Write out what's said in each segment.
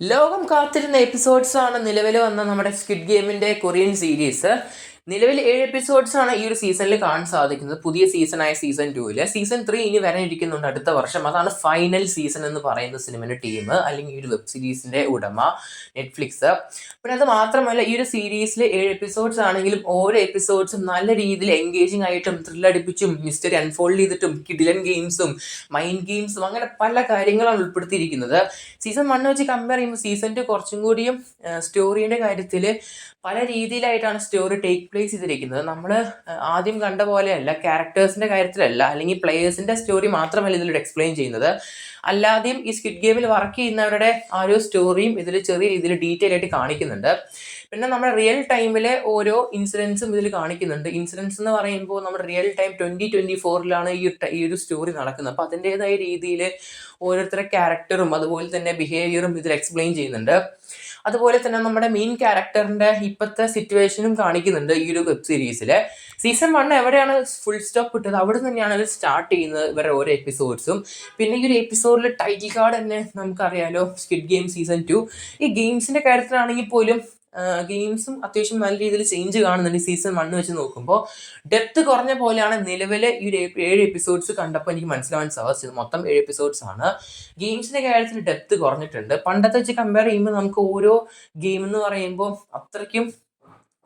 ലോകം കാത്തിരുന്ന എപ്പിസോഡ്സ് ആണ് നിലവിൽ വന്ന നമ്മുടെ സ്ക്വിഡ് ഗെയിമിന്റെ കൊറിയൻ സീരീസ് നിലവിൽ ഏഴ് എപ്പിസോഡ്സ് ആണ് ഈ ഒരു സീസണിൽ കാണാൻ സാധിക്കുന്നത്. പുതിയ സീസണായ സീസൺ ടൂവിൽ സീസൺ ത്രീ ഇനി വരാനിരിക്കുന്നുണ്ട് അടുത്ത വർഷം. അതാണ് ഫൈനൽ സീസൺ എന്ന് പറയുന്ന സിനിമയുടെ ടീം അല്ലെങ്കിൽ ഈ ഒരു വെബ് സീരീസിന്റെ ഉടമ നെറ്റ്ഫ്ലിക്സ് പിന്നെ അത് മാത്രമല്ല ഈ ഒരു സീരീസിൽ ഏഴ് എപ്പിസോഡ്സ് ആണെങ്കിലും ഓരോ എപ്പിസോഡ്സും നല്ല രീതിയിൽ എൻഗേജിങ് ആയിട്ടും ത്രില്ലടിപ്പിച്ചും മിസ്റ്ററി അൺഫോൾഡ് ചെയ്തിട്ടും കിഡിലൻ ഗെയിംസും മൈൻഡ് ഗെയിംസും അങ്ങനെ പല കാര്യങ്ങളാണ് ഉൾപ്പെടുത്തിയിരിക്കുന്നത്. സീസൺ വൺ വെച്ച് കമ്പയർ ചെയ്യുമ്പോൾ സീസൺ ടു കുറച്ചും കൂടിയും സ്റ്റോറിയുടെ കാര്യത്തിൽ പല രീതിയിലായിട്ടാണ് സ്റ്റോറി ടേക്ക് പ്ലേസ് ചെയ്തിരിക്കുന്നത്. നമ്മൾ ആദ്യം കണ്ട പോലെയല്ല ക്യാരക്ടേഴ്സിന്റെ കാര്യത്തിലല്ല അല്ലെങ്കിൽ പ്ലേയേഴ്സിന്റെ സ്റ്റോറി മാത്രമല്ല ഇതിലൂടെ എക്സ്പ്ലെയിൻ ചെയ്യുന്നത്. അല്ലാതെയും ഈ സ്കിഡ് ഗെയിമിൽ വർക്ക് ചെയ്യുന്നവരുടെ ആ ഒരു സ്റ്റോറിയും ഇതിൽ ചെറിയ രീതിയിൽ ഡീറ്റെയിൽ ആയിട്ട് കാണിക്കുന്നുണ്ട്. പിന്നെ നമ്മുടെ റിയൽ ടൈമിലെ ഓരോ ഇൻസിഡൻസും ഇതിൽ കാണിക്കുന്നുണ്ട്. ഇൻസിഡൻസ് എന്ന് പറയുമ്പോൾ നമ്മുടെ റിയൽ ടൈം ട്വന്റി ട്വന്റി ഫോറിലാണ് ഈ ഈ ഒരു സ്റ്റോറി നടക്കുന്നത്. അപ്പോൾ അതിന്റെതായ രീതിയിൽ ഓരോരുത്തരുടെ ക്യാരക്ടറും അതുപോലെ തന്നെ ബിഹേവിയറും ഇതിൽ എക്സ്പ്ലെയിൻ ചെയ്യുന്നുണ്ട്. അതുപോലെ തന്നെ നമ്മുടെ മെയിൻ ക്യാരക്ടറിന്റെ ഇപ്പോഴത്തെ സിറ്റുവേഷനും കാണിക്കുന്നുണ്ട് ഈ ഒരു വെബ് സീരീസിൽ സീസൺ വൺ എവിടെയാണ് ഫുൾ സ്റ്റോപ്പ് ഇട്ടത്? അവിടെ തന്നെയാണ് ഇത് സ്റ്റാർട്ട് ചെയ്യുന്നത് ഇവരുടെ ഓരോ എപ്പിസോഡ്സും പിന്നെ ഈ ഒരു എപ്പിസോഡിൽ ടൈറ്റിൽ കാർഡ് തന്നെ നമുക്കറിയാലോ സ്കിഡ് ഗെയിം സീസൺ ടു ഈ ഗെയിംസിന്റെ കാര്യത്തിലാണെങ്കിൽ പോലും ഗെയിംസും അത്യാവശ്യം നല്ല രീതിയിൽ ചേഞ്ച് കാണുന്നുണ്ട് സീസൺ വണ്ണ് വെച്ച് നോക്കുമ്പോൾ ഡെപ്ത് കുറഞ്ഞ പോലെയാണ് നിലവിലെ ഈ ഒരു ഏഴ് എപ്പിസോഡ്സ് കണ്ടപ്പോൾ എനിക്ക് മനസ്സിലാവാൻ സാധിച്ചത്. മൊത്തം ഏഴ് എപ്പിസോഡ്സ് ആണ്. ഗെയിംസിന്റെ കാര്യത്തിൽ ഡെപ്ത് കുറഞ്ഞിട്ടുണ്ട്. പണ്ടത്തെ വെച്ച് കമ്പയർ ചെയ്യുമ്പോൾ നമുക്ക് ഓരോ ഗെയിം എന്ന് പറയുമ്പോൾ അത്രയ്ക്കും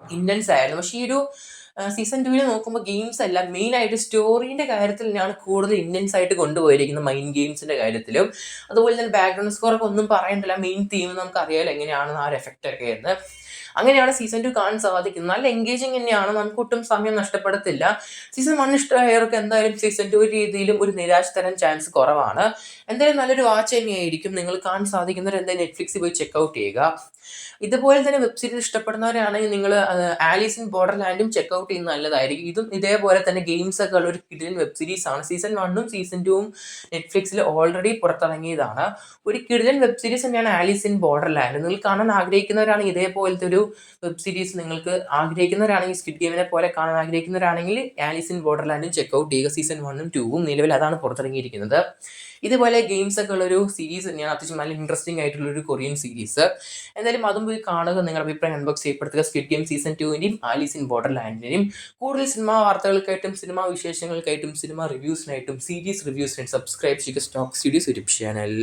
ഇന്റൻസ് ആയിരുന്നു. പക്ഷേ ഈ ഒരു സീസൺ ടുവിൽ നോക്കുമ്പോൾ ഗെയിംസ് ആയിട്ട് സ്റ്റോറിന്റെ കാര്യത്തിൽ ഞാൻ കൂടുതൽ ഇന്ത്യൻസ് ആയിട്ട് കൊണ്ടുപോയിരിക്കുന്നത് മൈൻഡ് ഗെയിംസിന്റെ കാര്യത്തിലും. അതുപോലെ തന്നെ ബാക്ക്ഗ്രൗണ്ട് സ്കോർ ഒക്കെ ഒന്നും പറയണ്ടല്ല മെയിൻ തീം നമുക്ക് അറിയാലോ എങ്ങനെയാണ് ആ ഒരു എഫക്റ്റ് ഒക്കെ എന്ന്. അങ്ങനെയാണ് സീസൺ ടു കാണാൻ സാധിക്കുന്നത്. നല്ല എൻഗേജിങ് തന്നെയാണ്. നമുക്ക് ഒട്ടും സമയം നഷ്ടപ്പെടത്തില്ല. സീസൺ വൺ ഇഷ്ടമായവർക്ക് എന്തായാലും സീസൺ ടു രീതിയിലും ഒരു നിരാശ തരാൻ ചാൻസ് കുറവാണ്. എന്തായാലും നല്ലൊരു വാച്ച് തന്നെയായിരിക്കും. നിങ്ങൾ കാണാൻ സാധിക്കുന്നവർ എന്തായാലും നെറ്റ്ഫ്ലിക്സിൽ പോയി ചെക്കൗട്ട് ചെയ്യുക. ഇതുപോലെ തന്നെ വെബ് സീരീസ് ഇഷ്ടപ്പെടുന്നവരാണെങ്കിൽ നിങ്ങൾ ആലീസ് ഇൻ ബോർഡർ ലാൻഡും ചെക്കൗട്ട് ചെയ്യുന്നത് നല്ലതായിരിക്കും. ഇതും ഇതേപോലെ തന്നെ ഗെയിംസ് ഒക്കെ ഉള്ള ഒരു കിടിലൻ വെബ് സീരീസ് ആണ്. സീസൺ വണ്ണും സീസൺ ടുവും നെറ്റ്ഫ്ലിക്സിൽ ഓൾറെഡി പുറത്തിറങ്ങിയതാണ്. ഒരു കിടിലൻ വെബ് സീരീസ് തന്നെയാണ് ആലീസ് ഇൻ ബോർഡർ ലാൻഡ് നിങ്ങൾ കാണാൻ ആഗ്രഹിക്കുന്നവരാണ് ഇതേപോലത്തെ ഒരു വെബ് സീരീസ് നിങ്ങൾക്ക് ആഗ്രഹിക്കുന്നവരാണെങ്കിൽ സ്കിഡ് ഗെയിമിനെ പോലെ കാണാൻ ആഗ്രഹിക്കുന്നവരാണെങ്കിൽ ആലീസ് ഇൻ ബോർഡർ ലാൻഡും ചെക്കൗട്ട് ചെയ്യുക സീസൺ വണ്ണും ടൂവും നിലവിൽ അതാണ് പുറത്തിറങ്ങിയിരിക്കുന്നത്. ഇതുപോലെ ഗെയിംസ് ഒക്കെ ഉള്ള ഒരു സീരീസ് തന്നെയാണ് അത്യാവശ്യം നല്ല ഇൻട്രസ്റ്റിംഗ് ആയിട്ടുള്ള ഒരു കൊറിയൻ സീരീസ് എന്തായാലും അതും പോയി കാണുക നിങ്ങളുടെ അഭിപ്രായം അൺബോക്സ് ചെയ്യപ്പെടുത്തുക. സ്കിഡ് ഗെയിം സീസൺ ടുവിന്റെയും ആലീസ് ഇൻ ബോർഡർ ലാൻഡിന്റെയും കൂടുതൽ സിനിമാ വാർത്തകൾക്കായിട്ടും സിനിമാ വിശേഷങ്ങൾക്കായിട്ടും സിനിമ റിവ്യൂസിനായിട്ടും സീരീസ് റിവ്യൂസിനായിട്ടും സബ്സ്ക്രൈബ് ചെയ്യുക സ്റ്റോക്ക് സ്റ്റുഡിയോസ് യൂട്യൂബ് ചാനൽ